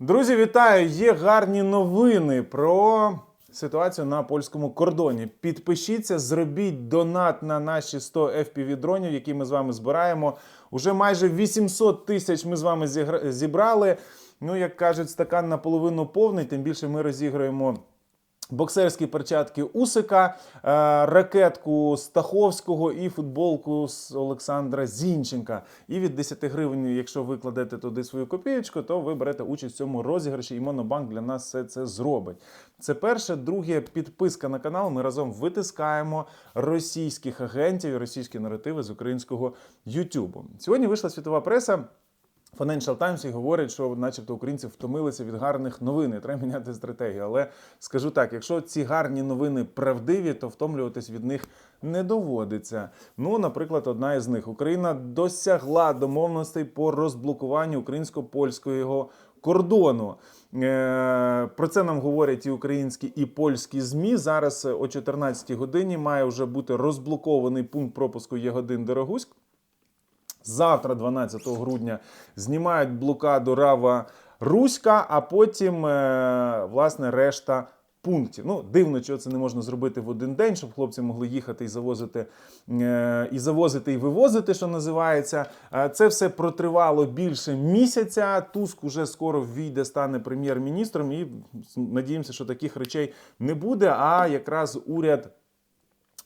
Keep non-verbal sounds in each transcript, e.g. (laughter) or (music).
Друзі, вітаю! Є гарні новини про ситуацію на польському кордоні. Підпишіться, зробіть донат на наші 100 fpv дронів, які ми з вами збираємо. Уже майже 800 тисяч ми з вами зібрали. Ну, як кажуть, стакан наполовину повний, тим більше ми розіграємо. Боксерські перчатки Усика, е, ракетку Стаховського і футболку з Олександра Зінченка. І від 10 гривень, якщо ви кладете туди свою копієчку, то ви берете участь в цьому розіграші, і Монобанк для нас все це зробить. Це перше. Друге, підписка на канал. Ми разом витискаємо російських агентів і російські наративи з українського Ютубу. Сьогодні вийшла світова преса. Financial Times і говорять, що начебто українці втомилися від гарних новин, і треба міняти стратегію. Але скажу так: якщо ці гарні новини правдиві, то втомлюватись від них не доводиться. Ну, наприклад, одна із них: Україна досягла домовленостей по розблокуванню українсько-польського кордону. Е, Про це нам говорять і українські, і польські змі. Зараз о 14 годині має вже бути розблокований пункт пропуску Ягодин Дорогуськ. Завтра, 12 грудня, знімають блокаду Рава Руська, а потім, е, власне, решта пунктів. Ну, дивно, чого це не можна зробити в один день, щоб хлопці могли їхати і завозити, е, і завозити, і вивозити, що називається. Е, Це все протривало більше місяця. Туск уже скоро ввійде, стане прем'єр-міністром, і надіємося, що таких речей не буде. А якраз уряд.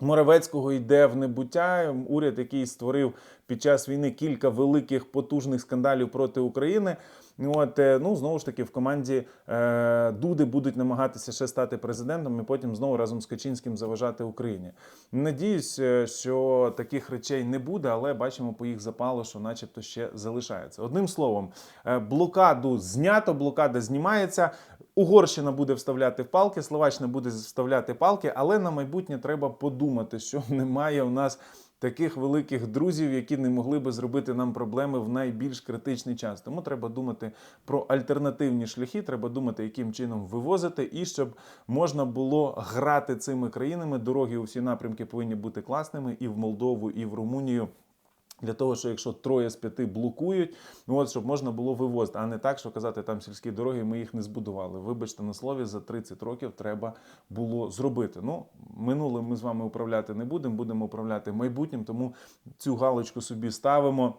Моравецького йде в небуття. Уряд, який створив під час війни кілька великих потужних скандалів проти України. От е, ну знову ж таки в команді е, Дуди будуть намагатися ще стати президентом і потім знову разом з Качинським заважати Україні. Надіюсь, е, що таких речей не буде, але бачимо по їх запалу, що, начебто, ще залишається. Одним словом, е, блокаду знято, блокада знімається. Угорщина буде вставляти палки, Словаччина буде вставляти палки, але на майбутнє треба подумати, що (laughs) немає у нас таких великих друзів, які не могли би зробити нам проблеми в найбільш критичний час. Тому треба думати про альтернативні шляхи, треба думати, яким чином вивозити, і щоб можна було грати цими країнами. Дороги у всі напрямки повинні бути класними і в Молдову, і в Румунію. Для того, що якщо троє з п'яти блокують, ну от щоб можна було вивозити, а не так, що казати, там сільські дороги, ми їх не збудували. Вибачте на слові, за 30 років треба було зробити. Ну, минулим ми з вами управляти не будемо, будемо управляти майбутнім, тому цю галочку собі ставимо.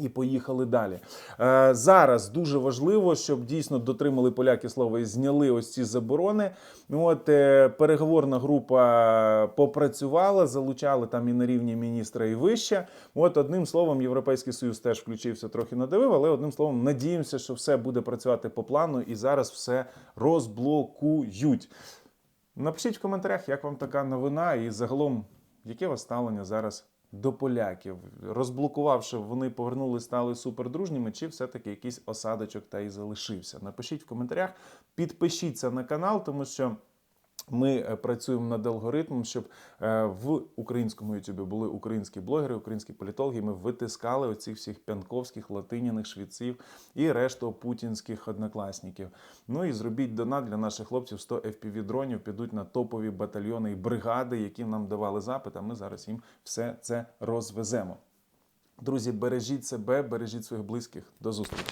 І поїхали далі. Е, зараз дуже важливо, щоб дійсно дотримали поляки слова і зняли ось ці заборони. От е, переговорна група попрацювала, залучали там і на рівні міністра, і вище. От одним словом, Європейський Союз теж включився, трохи надавив, але одним словом, надіємося, що все буде працювати по плану, і зараз все розблокують. Напишіть в коментарях, як вам така новина, і загалом, яке вас ставлення зараз до поляків? Розблокувавши, вони повернули, стали супердружніми, чи все-таки якийсь осадочок та й залишився? Напишіть в коментарях, підпишіться на канал, тому що. Ми е, працюємо над алгоритмом, щоб е, в українському Ютубі були українські блогери, українські політологи. Ми витискали оцих всіх пянковських, латиняних швіців і решту путінських однокласників. Ну і зробіть донат для наших хлопців 100 fpv дронів підуть на топові батальйони і бригади, які нам давали запит. А ми зараз їм все це розвеземо. Друзі, бережіть себе, бережіть своїх близьких. До зустрічі.